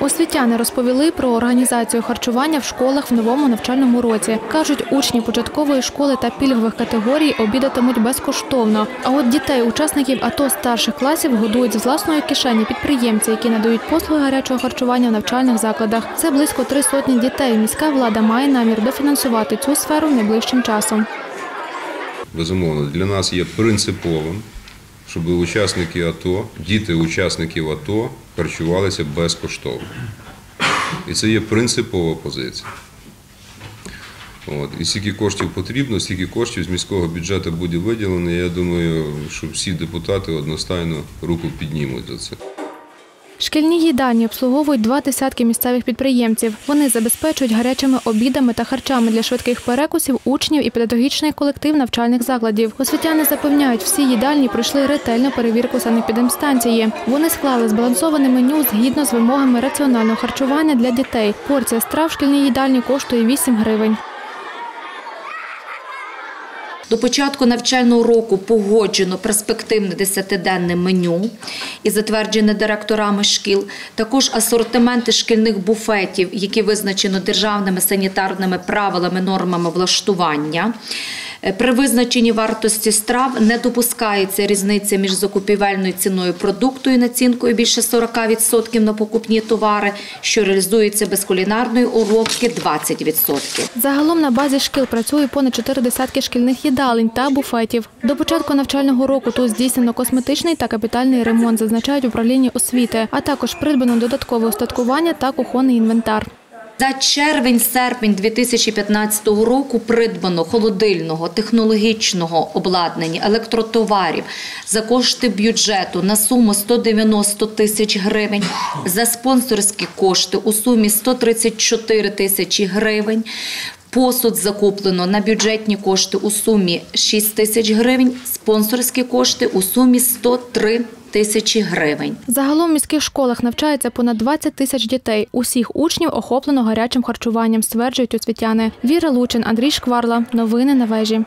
Освітяни розповіли про організацію харчування в школах в новому навчальному році. Кажуть, учні початкової школи та пільгових категорій обідатимуть безкоштовно. А от дітей, учасників АТО старших класів годують з власної кишені підприємці, які надають послуги гарячого харчування в навчальних закладах. Це близько три сотні дітей. Міська влада має намір дофінансувати цю сферу найближчим часом. Безумовно, для нас є принциповим, щоб учасники АТО, діти учасників АТО харчувалися безкоштовно. І це є принципова позиція. От. І скільки коштів потрібно, стільки коштів з міського бюджету буде виділено. Я думаю, що всі депутати одностайно руку піднімуть за це. Шкільні їдальні обслуговують два десятки місцевих підприємців. Вони забезпечують гарячими обідами та харчами для швидких перекусів учнів і педагогічний колектив навчальних закладів. Освітяни запевняють, всі їдальні пройшли ретельну перевірку санепідемстанції. Вони склали збалансоване меню згідно з вимогами раціонального харчування для дітей. Порція страв в шкільній їдальні коштує 8 гривень. До початку навчального року погоджено перспективне десятиденне меню і затверджене директорами шкіл. Також асортименти шкільних буфетів, які визначено державними санітарними правилами, нормами влаштування. Е, При визначенні вартості страв не допускається різниця між закупівельною ціною продукту і націнкою більше 40% на покупні товари, що реалізується без кулінарної уробки 20%. Загалом на базі шкіл працює понад чотири десятки шкільних їдалень та буфетів. До початку навчального року тут здійснено косметичний та капітальний ремонт, зазначають управління освіти, а також придбано додаткове устаткування та кухонний інвентар. За червень-серпень 2015 року придбано холодильного, технологічного обладнання, електротоварів за кошти бюджету на суму 190 тисяч гривень, за спонсорські кошти у сумі 134 тисячі гривень. Посуд закуплено на бюджетні кошти у сумі 6 тисяч гривень, спонсорські кошти у сумі 103 тисячі гривень. Загалом в міських школах навчається понад 20 тисяч дітей. Усіх учнів охоплено гарячим харчуванням, стверджують освітяни. Віра Лучин, Андрій Шкварла. Новини на вежі.